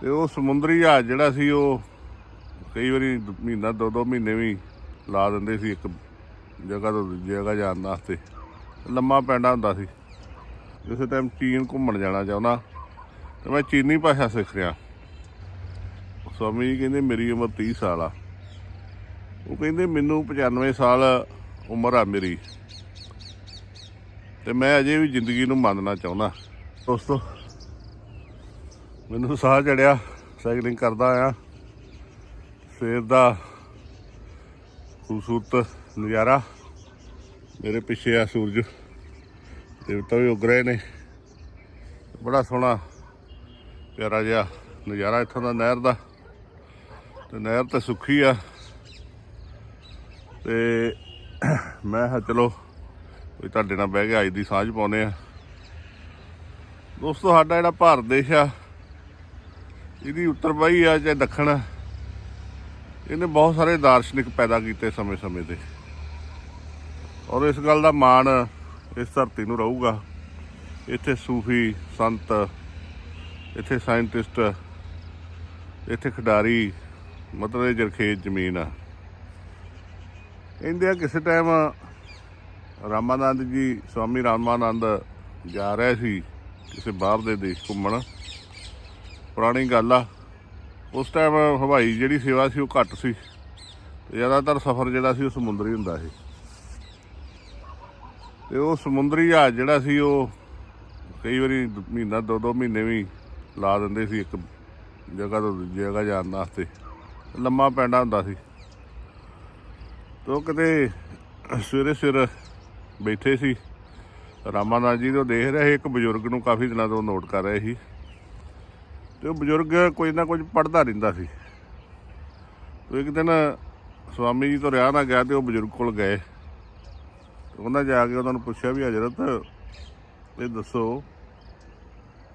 ਤੇ ਉਹ ਸਮੁੰਦਰੀ ਜਹਾਜ਼ ਜਿਹੜਾ ਸੀ ਉਹ ਕਈ ਵਾਰੀ ਮਹੀਨਾ ਦੋ ਦੋ ਮਹੀਨੇ ਵੀ ਲਾ ਦਿੰਦੇ ਸੀ ਇੱਕ ਜਗ੍ਹਾ ਤੋਂ ਦੂਜੀ ਜਗ੍ਹਾ ਜਾਣ ਵਾਸਤੇ। ਲੰਮਾ ਪੈਂਡਾ ਹੁੰਦਾ ਸੀ। ਕਿਸੇ ਟਾਈਮ ਚੀਨ ਘੁੰਮਣ ਜਾਣਾ ਚਾਹੁੰਦਾ, ਤੇ ਮੈਂ ਚੀਨੀ ਭਾਸ਼ਾ ਸਿੱਖ ਰਿਹਾ। ਸਵਾਮੀ ਜੀ ਕਹਿੰਦੇ, ਮੇਰੀ ਉਮਰ 30 ਸਾਲ ਆ। ਉਹ ਕਹਿੰਦੇ, ਮੈਨੂੰ 95 ਸਾਲ ਉਮਰ ਆ ਮੇਰੀ। ਤੇ ਮੈਂ ਅਜੇ ਵੀ ਜ਼ਿੰਦਗੀ ਨੂੰ ਮੰਨਣਾ ਚਾਹੁੰਦਾ। ਦੋਸਤੋ ਮੈਨੂੰ ਸਾਹ ਚੜਿਆ ਸਾਈਕਲਿੰਗ ਕਰਦਾ ਆ ਸਵੇਰ ਦਾ ਖੂਬਸੂਰਤ ਨਜ਼ਾਰਾ ਮੇਰੇ ਪਿੱਛੇ ਆ ਸੂਰਜ। ਦੇਵਤਾ ਵੀ ਉਗ ਰਹੇ ਨੇ। ਬੜਾ ਸੋਹਣਾ, ਪਿਆਰਾ ਜਿਹਾ ਨਜ਼ਾਰਾ ਇੱਥੋਂ ਦਾ ਨਹਿਰ ਦਾ। ਤੇ ਨਹਿਰ ਤਾਂ ਸੁੱਖੀ ਆ। ਤੇ ਮੈਂ ਹਾਂ ਚਲੋ, ਕੋਈ ਤੁਹਾਡੇ ਨਾਲ ਬਹਿ ਕੇ ਅੱਜ ਦੀ ਸਾਂਝ ਪਾਉਨੇ ਆ। ਦੋਸਤੋ, ਸਾਡਾ ਜਿਹੜਾ ਭਾਰਤ ਦੇਸ਼ ਆ ਇਹਦੀ ਉੱਤਰ ਬਾਈ ਆ ਚਾਹੇ ਦੱਖਣ। ਆ, ਇਹਨੇ ਬਹੁਤ ਸਾਰੇ ਦਾਰਸ਼ਨਿਕ ਪੈਦਾ ਕੀਤੇ ਸਮੇਂ-ਸਮੇਂ ਤੇ। ਔਰ ਇਸ ਗੱਲ ਦਾ ਮਾਣ ਇਸ ਧਰਤੀ ਨੂੰ ਰਹੂਗਾ। ਇੱਥੇ ਸੂਫੀ ਸੰਤ ਇੱਥੇ ਸਾਇੰਟਿਸਟ ਇੱਥੇ ਖਿਡਾਰੀ ਮਤਲਬ ਇਹ ਜਰਖੇਜ ਜ਼ਮੀਨ ਆ। ਕਹਿੰਦੇ ਕਿਸੇ ਟਾਈਮ ਰਾਮਾਨੰਦ ਜੀ ਸਵਾਮੀ ਰਾਮਾਨੰਦ ਜਾ ਰਹੇ ਸੀ ਕਿਸੇ ਬਾਹਰ ਦੇ ਦੇਸ਼ ਘੁੰਮਣ। ਪੁਰਾਣੀ ਗੱਲ ਆ। ਉਸ ਟਾਈਮ ਹਵਾਈ ਜਿਹੜੀ ਸੇਵਾ ਸੀ ਉਹ ਘੱਟ ਸੀ। ਤੇ ਜ਼ਿਆਦਾਤਰ ਸਫ਼ਰ ਜਿਹੜਾ ਸੀ ਉਹ ਸਮੁੰਦਰੀ ਹੁੰਦਾ ਸੀ। ਤੇ ਉਹ ਸਮੁੰਦਰੀ ਜਹਾਜ਼ ਜਿਹੜਾ ਸੀ ਉਹ ਕਈ ਵਾਰੀ ਮਹੀਨਾ ਦੋ ਦੋ ਮਹੀਨੇ ਵੀ ਲਾ ਦਿੰਦੇ ਸੀ ਇੱਕ ਜਗ੍ਹਾ ਤੋਂ ਦੂਜੀ ਜਗ੍ਹਾ ਜਾਣ ਵਾਸਤੇ। ਲੰਮਾ ਪੈਂਡਾ ਹੁੰਦਾ ਸੀ। ਤੇ ਉਹ ਕਿਤੇ ਸਵੇਰੇ ਸਵੇਰੇ ਬੈਠੇ ਸੀ। ਰਾਮਾਨਾਥ ਜੀ ਤੋਂ ਦੇਖ ਰਹੇ ਸੀ, ਇੱਕ ਬਜ਼ੁਰਗ ਨੂੰ ਕਾਫੀ ਦਿਨਾਂ ਤੋਂ ਨੋਟ ਕਰ ਰਹੇ ਸੀ। ਤੇ ਉਹ ਬਜ਼ੁਰਗ ਕੁਝ ਨਾ ਕੁਝ ਪੜਦਾ ਰਹਿੰਦਾ ਸੀ। ਤੇ ਇੱਕ ਦਿਨ ਸਵਾਮੀ ਜੀ ਤੋਂ ਰਿਆ ਨਾ ਗਿਆ ਤੇ ਉਹ ਬਜ਼ੁਰਗ ਕੋਲ ਗਏ। ਉਹਨਾਂ ਜਾ ਕੇ ਉਹਨਾਂ ਨੂੰ ਪੁੱਛਿਆ ਵੀ, ਹਜ਼ਰਤ, ਇਹ ਦੱਸੋ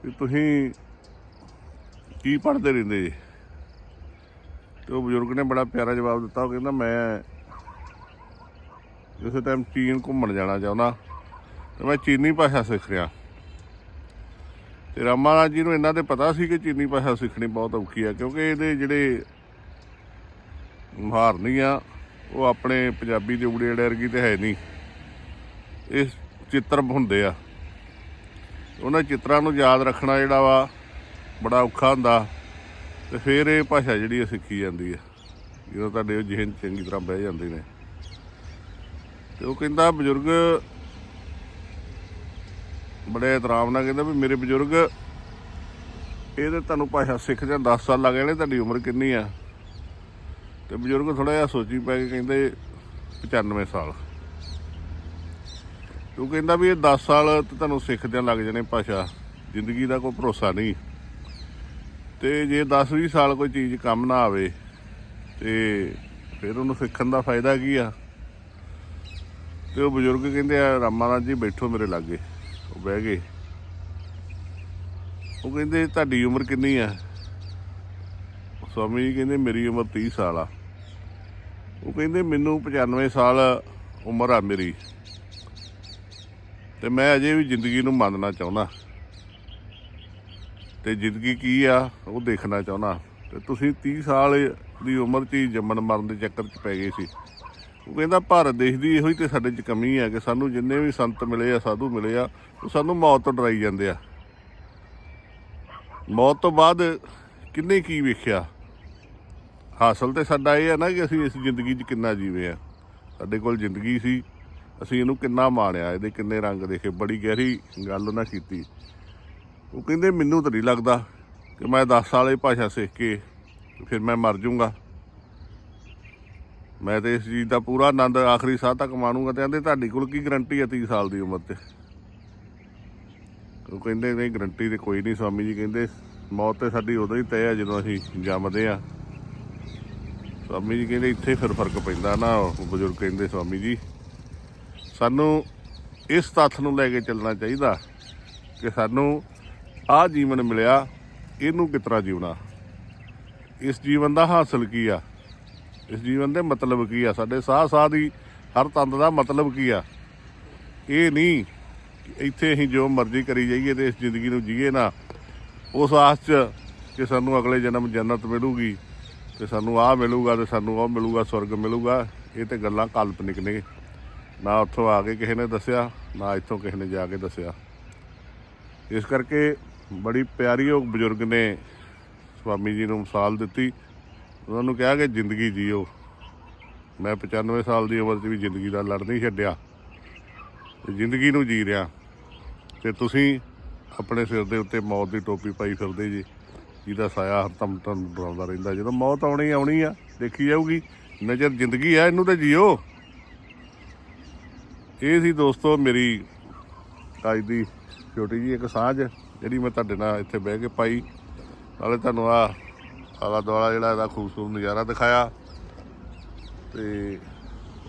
ਕਿ ਤੁਸੀਂ ਕੀ ਪੜ੍ਹਦੇ ਰਹਿੰਦੇ ਜੀ? ਤੇ ਉਹ ਬਜ਼ੁਰਗ ਨੇ ਬੜਾ ਪਿਆਰਾ ਜਵਾਬ ਦਿੱਤਾ। ਉਹ ਕਹਿੰਦਾ, ਮੈਂ ਕਿਸੇ ਟਾਈਮ ਚੀਨ ਘੁੰਮਣ ਜਾਣਾ ਚਾਹੁੰਦਾ। ਤੇ ਮੈਂ ਚੀਨੀ ਭਾਸ਼ਾ ਸਿੱਖ ਰਿਹਾ। ਤੇ ਰਾਜ ਜੀ ਨੂੰ ਇਹਨਾਂ ਤੇ ਪਤਾ ਸੀ ਕਿ ਚੀਨੀ ਭਾਸ਼ਾ ਸਿੱਖਣੀ ਬਹੁਤ ਔਖੀ ਆ, ਕਿਉਂਕਿ ਇਹਦੇ ਜਿਹੜੇ ਮਹਾਰਨੀ ਆ, ਉਹ ਆਪਣੇ ਪੰਜਾਬੀ ਦੇ ਉੜੇ ਅੜੇ ਵਰਗੀ ਤੇ ਹੈ ਨਹੀਂ। ਇਹ ਚਿੱਤਰ ਹੁੰਦੇ ਆ। ਉਹਨਾਂ ਚਿੱਤਰਾਂ ਨੂੰ ਯਾਦ ਰੱਖਣਾ ਜਿਹੜਾ ਵਾ, ਬੜਾ ਔਖਾ ਹੁੰਦਾ। ਤੇ ਫਿਰ ਇਹ ਭਾਸ਼ਾ ਜਿਹੜੀ ਆ, ਸਿੱਖੀ ਜਾਂਦੀ ਆ। ਜਦੋਂ ਤੁਹਾਡੇ ਉਹ ਜਿਹਨ ਚੰਗੀ ਤਰ੍ਹਾਂ ਬਹਿ ਜਾਂਦੇ ਨੇ। ਤੇ ਉਹ ਕਹਿੰਦਾ, ਬਜ਼ੁਰਗ ਬੜੇ ਇਤਰਾਮ ਨਾਲ ਕਹਿੰਦਾ ਵੀ ਮੇਰੇ ਬਜ਼ੁਰਗ, ਇਹ ਤੇ ਤੁਹਾਨੂੰ ਭਾਸ਼ਾ ਸਿੱਖਦਿਆਂ ਜਾਂ 10 ਸਾਲ ਲੱਗ ਜਾਣੇ, ਤੁਹਾਡੀ ਉਮਰ ਕਿੰਨੀ ਆ? ਤੇ ਬਜ਼ੁਰਗ ਥੋੜਾ ਜਿਹਾ ਸੋਚੀ ਪੈ ਕੇ ਕਹਿੰਦੇ 95 ਸਾਲ। ਉਹ ਕਹਿੰਦਾ ਵੀ ਇਹ 10 ਸਾਲ ਤੇ ਤੁਹਾਨੂੰ ਸਿੱਖਦਿਆਂ ਲੱਗ ਜਾਣੇ ਭਾਸ਼ਾ, ਜ਼ਿੰਦਗੀ ਦਾ ਕੋਈ ਭਰੋਸਾ ਨਹੀਂ। ਤੇ ਜੇ 10 20 ਸਾਲ ਕੋਈ ਚੀਜ਼ ਕੰਮ ਨਾ ਆਵੇ, ਤੇ ਫਿਰ ਉਹਨੂੰ ਸਿੱਖਣ ਦਾ ਫਾਇਦਾ ਕੀ ਆ? ਤੇ ਉਹ ਬਜ਼ੁਰਗ ਕਹਿੰਦੇ ਆ ਰਾਮਾਨਾਥ ਜੀ ਬੈਠੋ ਮੇਰੇ ਲਾਗੇ। ਉਹ ਬਹਿ ਗਏ। ਉਹ ਕਹਿੰਦੇ, ਤੁਹਾਡੀ ਉਮਰ ਕਿੰਨੀ ਆ? ਸਵਾਮੀ ਜੀ ਕਹਿੰਦੇ, ਮੇਰੀ ਉਮਰ 30 ਸਾਲ ਆ। ਉਹ ਕਹਿੰਦੇ, ਮੈਨੂੰ 95 ਸਾਲ ਉਮਰ ਆ ਮੇਰੀ। ਤੇ ਮੈਂ ਅਜੇ ਵੀ ਜ਼ਿੰਦਗੀ ਨੂੰ ਮੰਨਣਾ ਚਾਹੁੰਦਾ। ਤੇ ਜ਼ਿੰਦਗੀ ਕੀ ਆ, ਉਹ ਦੇਖਣਾ ਚਾਹੁੰਦਾ। ਤੇ ਤੁਸੀਂ 30 ਸਾਲ ਦੀ ਉਮਰ 'ਚ ਹੀ ਜੰਮਣ ਮਰਨ ਦੇ ਚੱਕਰ 'ਚ ਪੈ ਗਏ ਸੀ। ਉਹ ਕਹਿੰਦਾ ਭਾਰਤ ਦੇਸ਼ ਦੀ ਇਹੋ ਹੀ ਤੇ ਸਾਡੇ 'ਚ ਕਮੀ ਹੈ ਕਿ ਸਾਨੂੰ ਜਿੰਨੇ ਵੀ ਸੰਤ ਮਿਲੇ ਆ, ਸਾਧੂ ਮਿਲੇ ਆ, ਉਹ ਸਾਨੂੰ ਮੌਤ ਤੋਂ ਡਰਾਈ ਜਾਂਦੇ ਆ। ਮੌਤ ਤੋਂ ਬਾਅਦ ਕਿੰਨੇ ਕੀ ਵੇਖਿਆ? ਹਾਸਲ ਤੇ ਸਾਡਾ ਇਹ ਹੈ ਨਾ ਕਿ ਅਸੀਂ ਇਸ ਜ਼ਿੰਦਗੀ 'ਚ ਕਿੰਨਾ ਜੀਵੇ ਆ। ਸਾਡੇ ਕੋਲ ਜ਼ਿੰਦਗੀ ਸੀ, ਅਸੀਂ ਇਹਨੂੰ ਕਿੰਨਾ ਮਾਣਿਆ, ਇਹਦੇ ਕਿੰਨੇ ਰੰਗ ਦੇਖੇ, ਬੜੀ ਗਹਿਰੀ ਗੱਲ ਉਹਨਾਂ ਕੀਤੀ। ਉਹ ਕਹਿੰਦੇ, ਮੈਨੂੰ ਤਾਂ ਨਹੀਂ ਲੱਗਦਾ ਕਿ ਮੈਂ 10 ਸਾਲ ਭਾਸ਼ਾ ਸਿੱਖ ਕੇ ਫਿਰ ਮੈਂ ਮਰ ਜਾਊਂਗਾ। ਮੈਂ ਤੇ ਇਸ ਚੀਜ਼ ਦਾ ਪੂਰਾ ਆਨੰਦ ਆਖਰੀ ਸਾਹ ਤੱਕ ਮਾਣੂਗਾ ਤੇ ਕਹਿੰਦੇ ਤੁਹਾਡੀ ਕੋਲ ਕੀ ਗਰੰਟੀ ਹੈ 30 ਸਾਲ ਦੀ ਉਮਰ ਤੇ? ਉਹ ਕਹਿੰਦੇ ਨਹੀਂ ਗਰੰਟੀ ਤੇ ਕੋਈ ਨਹੀਂ ਸਵਾਮੀ ਜੀ, ਕਹਿੰਦੇ ਮੌਤ ਤੇ ਸਾਡੀ ਉਦੋਂ ਹੀ ਤੈਅ ਹੈ ਜਦੋਂ ਅਸੀਂ ਜੰਮਦੇ ਆ ਸਵਾਮੀ ਜੀ ਕਹਿੰਦੇ ਇੱਥੇ ਫਿਰ ਫ਼ਰਕ ਪੈਂਦਾ ਨਾ, ਉਹ ਬਜ਼ੁਰਗ ਕਹਿੰਦੇ ਸਵਾਮੀ ਜੀ, ਸਾਨੂੰ ਇਸ ਤੱਥ ਨੂੰ ਲੈ ਕੇ ਚੱਲਣਾ ਚਾਹੀਦਾ ਕਿ ਸਾਨੂੰ ਆਹ ਜੀਵਨ ਮਿਲਿਆ, ਇਹਨੂੰ ਕਿਤਰਾ ਜਿਉਣਾ? ਇਸ ਜੀਵਨ ਦਾ ਹਾਸਲ ਕੀ ਆ? ਇਸ ਜੀਵਨ ਦੇ ਮਤਲਬ ਕੀ ਆ? ਸਾਡੇ ਸਾਹ ਸਾਹ ਦੀ ਹਰ ਤੰਦ ਦਾ ਮਤਲਬ ਕੀ ਆ? ਇਹ ਨਹੀਂ ਇੱਥੇ ਅਸੀਂ ਜੋ ਮਰਜ਼ੀ ਕਰੀ ਜਾਈਏ ਤੇ ਇਸ ਜ਼ਿੰਦਗੀ ਨੂੰ ਜੀਏ ਨਾ। ਉਸ ਆਸ 'ਚ ਕਿ ਸਾਨੂੰ ਅਗਲੇ ਜਨਮ ਜੰਨਤ ਮਿਲੂਗੀ ਤੇ ਸਾਨੂੰ ਆਹ ਮਿਲੂਗਾ ਤੇ ਸਾਨੂੰ ਉਹ ਮਿਲੂਗਾ, ਸਵਰਗ ਮਿਲੂਗਾ। ਇਹ ਤੇ ਗੱਲਾਂ ਕਾਲਪਨਿਕ ਨੇ। ਨਾ ਉੱਥੋਂ ਆ ਕੇ ਕਿਸੇ ਨੇ ਦੱਸਿਆ, ਨਾ ਇੱਥੋਂ ਕਿਸੇ ਨੇ ਜਾ ਕੇ ਦੱਸਿਆ। ਇਸ ਕਰਕੇ ਬੜੀ ਪਿਆਰੀ ਉਹ ਬਜ਼ੁਰਗ ਨੇ ਸਵਾਮੀ ਜੀ ਨੂੰ ਮਿਸਾਲ ਦਿੱਤੀ। ਉਹਨਾਂ ਨੂੰ ਕਿਹਾ ਕਿ ਜ਼ਿੰਦਗੀ ਜੀਓ। ਮੈਂ 95 ਸਾਲ ਦੀ ਉਮਰ 'ਚ ਵੀ ਜ਼ਿੰਦਗੀ ਦਾ ਲੜ ਨਹੀਂ ਛੱਡਿਆ। ਤੇ ਜ਼ਿੰਦਗੀ ਨੂੰ ਜੀ ਰਿਹਾ। ਤੇ ਤੁਸੀਂ ਆਪਣੇ ਸਿਰ ਦੇ ਉੱਤੇ ਮੌਤ ਦੀ ਟੋਪੀ ਪਾਈ ਫਿਰਦੇ ਜੀ। ਜਿਹਦਾ ਸਾਇਆ ਹਰਦਮ ਤੁਹਾਨੂੰ ਡਰਾਉਂਦਾ ਰਹਿੰਦਾ। ਜਦੋਂ ਮੌਤ ਆਉਣੀ ਆਉਣੀ ਆ, ਦੇਖੀ ਜਾਊਗੀ। ਨਜ਼ਰ ਜ਼ਿੰਦਗੀ ਆ, ਇਹਨੂੰ ਤਾਂ ਜੀਓ। ਇਹ ਸੀ ਦੋਸਤੋ ਮੇਰੀ ਅੱਜ ਦੀ ਛੋਟੀ ਜੀ ਇੱਕ ਸਾਂਝ, ਜਿਹੜੀ ਮੈਂ ਤੁਹਾਡੇ ਨਾਲ ਇੱਥੇ ਬਹਿ ਕੇ ਪਾਈ। ਨਾਲੇ ਤੁਹਾਨੂੰ ਆ ਆਲਾ ਦੁਆਲਾ ਜਿਹੜਾ ਇਹਦਾ ਖੂਬਸੂਰਤ ਨਜ਼ਾਰਾ ਦਿਖਾਇਆ ਤੇ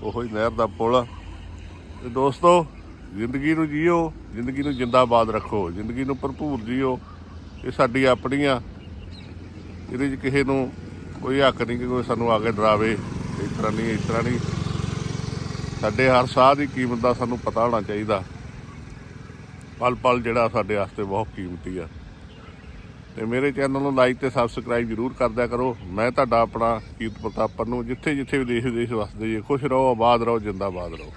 ਉਹੋ ਹੀ ਨਹਿਰ ਦਾ ਪੁਲ। ਤੇ ਦੋਸਤੋ, ਜ਼ਿੰਦਗੀ ਨੂੰ ਜੀਓ, ਜ਼ਿੰਦਗੀ ਨੂੰ ਜਿੰਦਾਬਾਦ ਰੱਖੋ, ਜ਼ਿੰਦਗੀ ਨੂੰ ਭਰਪੂਰ ਜੀਓ। ਇਹ ਸਾਡੀ ਆਪਣੀ ਆ ਇਹਦੇ 'ਚ ਕਿਸੇ ਨੂੰ ਕੋਈ ਹੱਕ ਨਹੀਂ ਕਿ ਕੋਈ ਸਾਨੂੰ ਆ ਕੇ ਡਰਾਵੇ। ਇਸ ਤਰ੍ਹਾਂ ਨਹੀਂ, ਇਸ ਤਰ੍ਹਾਂ ਨਹੀਂ। ਸਾਡੇ ਹਰ ਸਾਹ ਦੀ ਕੀਮਤ ਦਾ ਸਾਨੂੰ ਪਤਾ ਹੋਣਾ ਚਾਹੀਦਾ। ਪਲ ਪਲ ਜਿਹੜਾ ਸਾਡੇ ਵਾਸਤੇ ਬਹੁਤ ਕੀਮਤੀ ਆ। ਤੇ ਮੇਰੇ ਚੈਨਲ ਨੂੰ ਲਾਈਕ ਤੇ ਸਬਸਕ੍ਰਾਈਬ ਜਰੂਰ ਕਰਦਿਆ ਕਰੋ। ਮੈਂ ਤੁਹਾਡਾ ਆਪਣਾ ਕੀਰਤ ਪ੍ਰਤਾਪ ਪੰਨੂ ਜਿੱਥੇ ਜਿੱਥੇ ਵੀ ਦੇਸ਼ ਵਿਦੇਸ਼ ਵਸਦੇ ਜੀ, ਖੁਸ਼ ਰਹੋ, ਆਬਾਦ ਰਹੋ, ਜਿੰਦਾਬਾਦ ਰਹੋ।